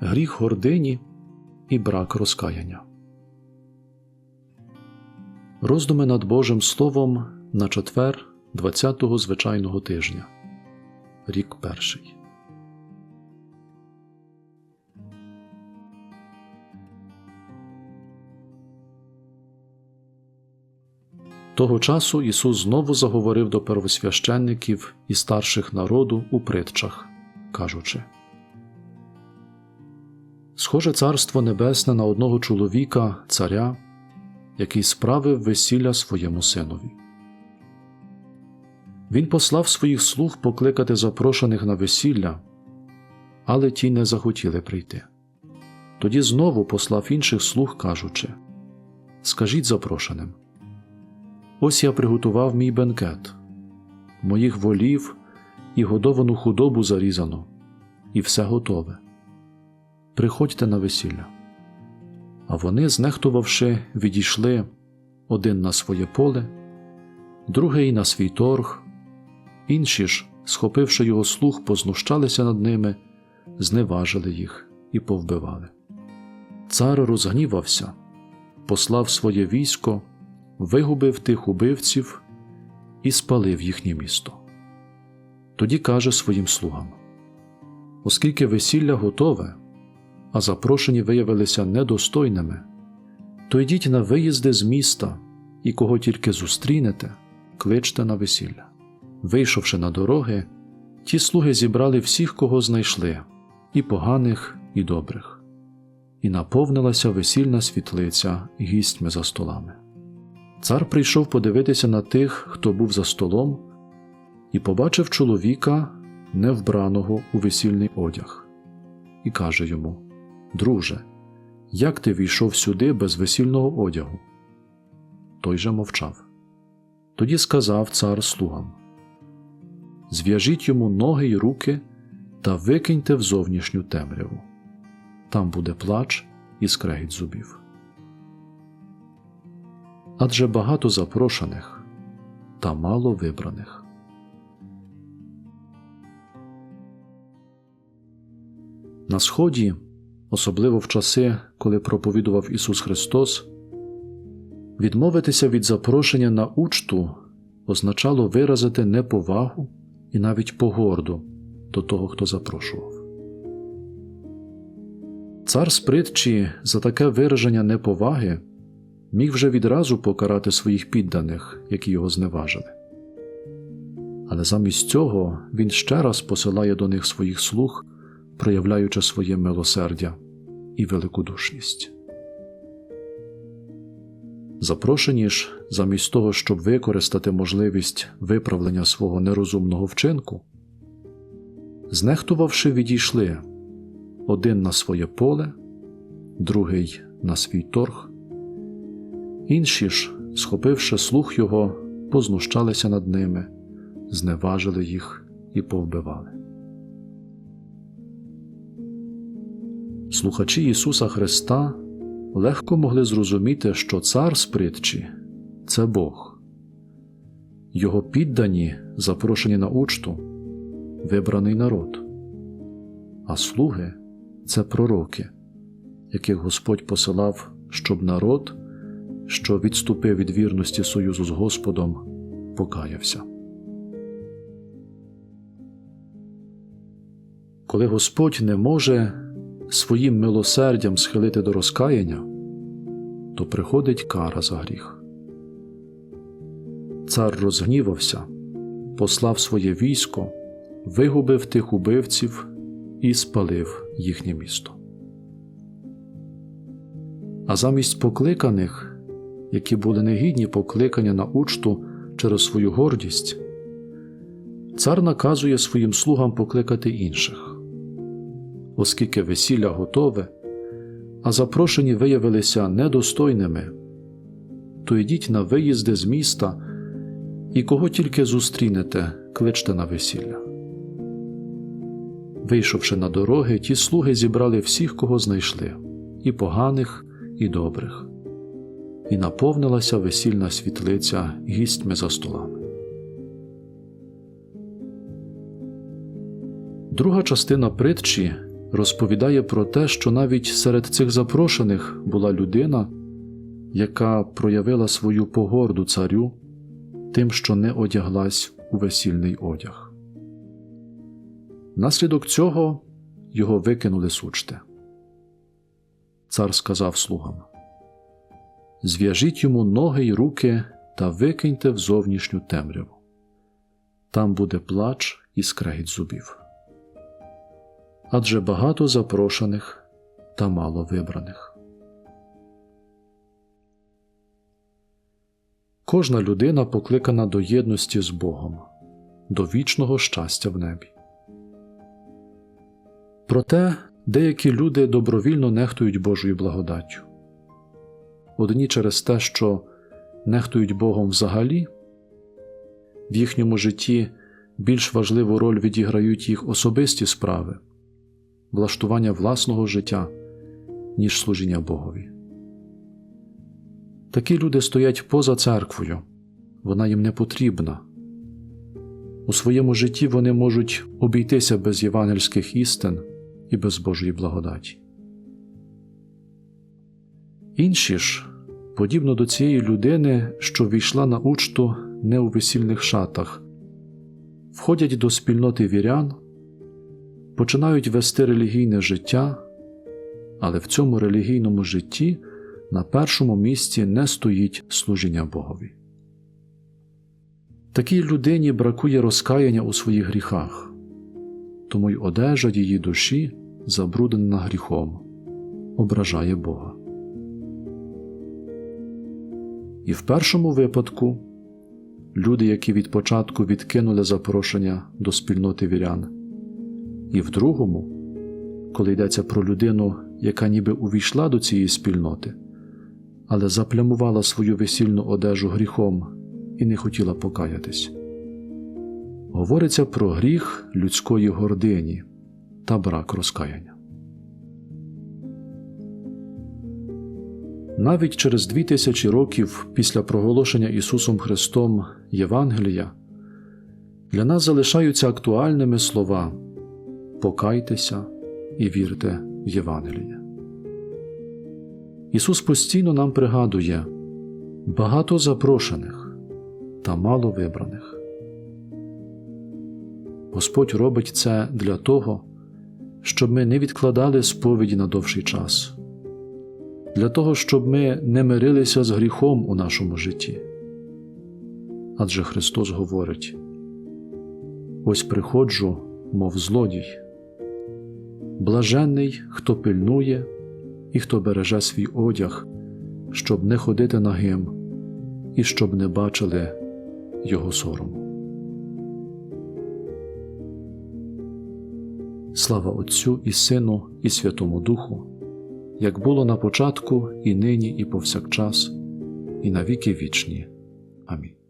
гріх гордині і брак розкаяння. Роздуми над Божим Словом на четвер 20-го звичайного тижня. Рік перший. Того часу Ісус знову заговорив до первосвященників і старших народу у притчах, кажучи Схоже царство небесне на одного чоловіка, царя, який справив весілля своєму синові. Він послав своїх слуг покликати запрошених на весілля, але ті не захотіли прийти. Тоді знову послав інших слуг, кажучи Скажіть запрошеним. Ось я приготував мій бенкет, моїх волів і годовану худобу зарізано, і все готове. Приходьте на весілля. А вони, знехтувавши, відійшли один на своє поле, другий на свій торг, інші ж, схопивши його слух, познущалися над ними, зневажили їх і повбивали. Цар розгнівався, послав своє військо вигубив тих убивців і спалив їхнє місто. Тоді каже своїм слугам: Оскільки весілля готове, а запрошені виявилися недостойними, то йдіть на виїзди з міста і кого тільки зустрінете, кличте на весілля. Вийшовши на дороги, ті слуги зібрали всіх, кого знайшли, і поганих, і добрих, і наповнилася весільна світлиця гістьми за столами. Цар прийшов подивитися на тих, хто був за столом, і побачив чоловіка, невбраного у весільний одяг, і каже йому: Друже, як ти війшов сюди без весільного одягу? Той же мовчав. Тоді сказав цар слугам: Зв'яжіть йому ноги й руки та викиньте в зовнішню темряву. Там буде плач і скрегіт зубів адже багато запрошених та мало вибраних. На Сході, особливо в часи, коли проповідував Ісус Христос, відмовитися від запрошення на учту означало виразити неповагу і навіть погорду до того, хто запрошував. Цар з притчі за таке вираження неповаги міг вже відразу покарати своїх підданих, які його зневажили. Але замість цього він ще раз посилає до них своїх слуг, проявляючи своє милосердя і великодушність. Запрошені ж, замість того, щоб використати можливість виправлення свого нерозумного вчинку, знехтувавши, відійшли один на своє поле, другий на свій торг, Інші ж, схопивши слух його, познущалися над ними, зневажили їх і повбивали. Слухачі Ісуса Христа легко могли зрозуміти, що цар з притчі це Бог, Його піддані, запрошені на учту, вибраний народ, а слуги це пророки, яких Господь посилав, щоб народ що відступив від вірності союзу з Господом, покаявся. Коли Господь не може своїм милосердям схилити до розкаяння, то приходить кара за гріх. Цар розгнівався, послав своє військо, вигубив тих убивців і спалив їхнє місто. А замість покликаних які були негідні покликання на учту через свою гордість, цар наказує своїм слугам покликати інших, оскільки весілля готове, а запрошені виявилися недостойними, то йдіть на виїзди з міста і кого тільки зустрінете, кличте на весілля. Вийшовши на дороги, ті слуги зібрали всіх, кого знайшли, і поганих, і добрих і наповнилася весільна світлиця гістьми за столами. Друга частина притчі розповідає про те, що навіть серед цих запрошених була людина, яка проявила свою погорду царю тим, що не одяглась у весільний одяг. Наслідок цього його викинули з учти. Цар сказав слугам: Зв'яжіть йому ноги й руки та викиньте в зовнішню темряву. Там буде плач і скрегіт зубів. Адже багато запрошених та мало вибраних. Кожна людина покликана до єдності з Богом, до вічного щастя в небі. Проте деякі люди добровільно нехтують Божою благодаттю. Одні через те, що нехтують Богом взагалі, в їхньому житті більш важливу роль відіграють їх особисті справи, влаштування власного життя, ніж служіння Богові. Такі люди стоять поза церквою, вона їм не потрібна. У своєму житті вони можуть обійтися без євангельських істин і без Божої благодаті. Інші ж, подібно до цієї людини, що війшла на учту не у весільних шатах, входять до спільноти вірян, починають вести релігійне життя, але в цьому релігійному житті на першому місці не стоїть служіння Богові. Такій людині бракує розкаяння у своїх гріхах, тому й одежа її душі забруднена гріхом, ображає Бога. І в першому випадку люди, які від початку відкинули запрошення до спільноти вірян, і в другому, коли йдеться про людину, яка ніби увійшла до цієї спільноти, але заплямувала свою весільну одежу гріхом і не хотіла покаятись. Говориться про гріх людської гордині та брак розкаяння. Навіть через дві тисячі років після проголошення Ісусом Христом Євангелія для нас залишаються актуальними слова Покайтеся і вірте в Євангеліє. Ісус постійно нам пригадує багато запрошених та мало вибраних. Господь робить це для того, щоб ми не відкладали сповіді на довший час, для того, щоб ми не мирилися з гріхом у нашому житті. Адже Христос говорить: Ось приходжу, мов злодій, блаженний, хто пильнує і хто береже свій одяг, щоб не ходити нагим і щоб не бачили його сорому. Слава Отцю і Сину, і Святому Духу, як було на початку, і нині, і повсякчас, і на віки вічні. Амінь.